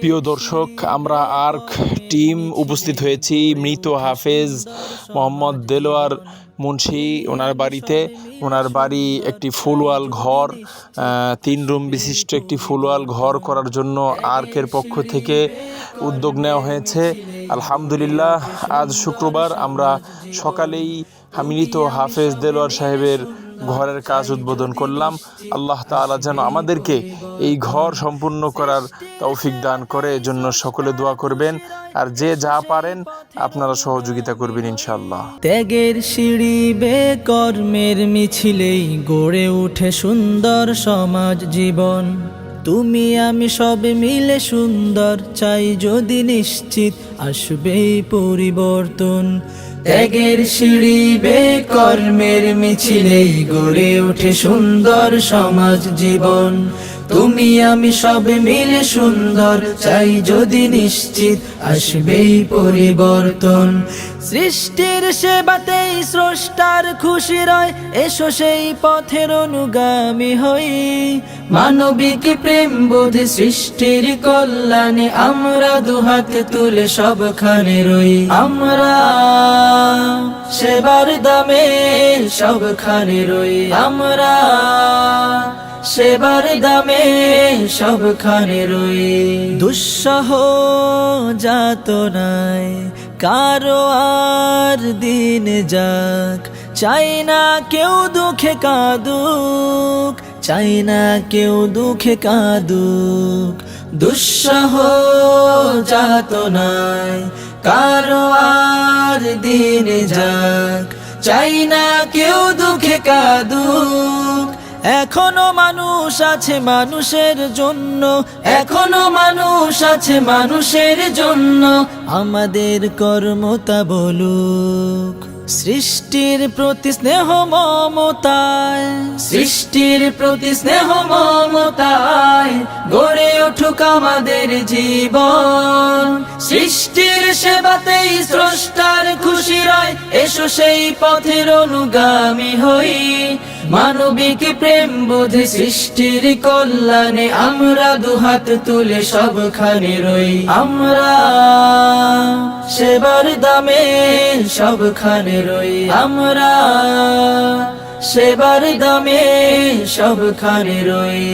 প্রিয় দর্শক, আমরা আর্ক টিম উপস্থিত হয়েছি। মৃত হাফেজ মোহাম্মদ দেলোয়ার মুন্সি, ওনার বাড়িতে। ওনার বাড়ি একটি ফুলওয়াল ঘর তিন রুম বিশিষ্ট একটি ফুলওয়াল ঘর করার জন্য আর্কের পক্ষ থেকে উদ্যোগ নেওয়া হয়েছে। আলহামদুলিল্লাহ, আজ শুক্রবার আমরা সকালেই মৃত হাফেজ দেলোয়ার সাহেবের ঘরের কাজ উদ্বোধন করলাম। আল্লাহ তাআলা যেন আমাদেরকে এই ঘর সম্পূর্ণ করার তৌফিক দান করে এজন্য সকলে দোয়া করবেন। আর যে যা পারেন আপনারা সহযোগিতা করবেন ইনশাল্লাহ ত্যাগের সিঁড়ি বে কর্মের মিছিলেই গড়ে উঠে সুন্দর সমাজ জীবন। তুমি আমি সব মিলে সুন্দর চাই যদি নিশ্চিত আসবেই পরিবর্তন। ত্যাগের সিঁড়ি বে কর্মের মিছিলেই গড়ে ওঠে সুন্দর সমাজ জীবন। তুমি আমি সব মিলে সুন্দর, চাই যদি নিশ্চিত আসবেই পরিবর্তন। সৃষ্টির সেবাতেই স্রষ্টার খুশি রয়, এসো সেই পথের অনুগামী হই। মানবিক প্রেম বোধ সৃষ্টির কল্যাণে আমরা দুহাত তুলে সবখানে রই। আমরা সেবার দামে সবখানে রই। আমরা সেবার দামে সবখানে রই। দুঃসহ যাত নাই, কারও আর দিন যাক। চাই না কেউ দুঃখে কাঁদুক, চাই না কেউ দুঃখে কাঁদুক। দুঃসহ যাত নাই, কারও আর দিন যাক। চাই না কেউ দুঃখে কাঁদুক এখনও মানুষ আছে মানুষের জন্য, এখনও মানুষ আছে মানুষের জন্য। আমাদের কর্মতা বলুক, সৃষ্টির প্রতি স্নেহ মমতায়, সৃষ্টির প্রতি স্নেহ মমতায় গড়ে উঠুক আমাদের জীবন। সৃষ্টির সেবাতেই স্রষ্টার খুশি রয়, এসো সেই পথের অনুগামী হই। মানবিক প্রেম বোধে সৃষ্টির কল্যাণে আমরা দুহাত তুলে সবখানে রই। আমরা সেবার দামে সবখানে রই। আমরা সেবার দামে সবখানে রই।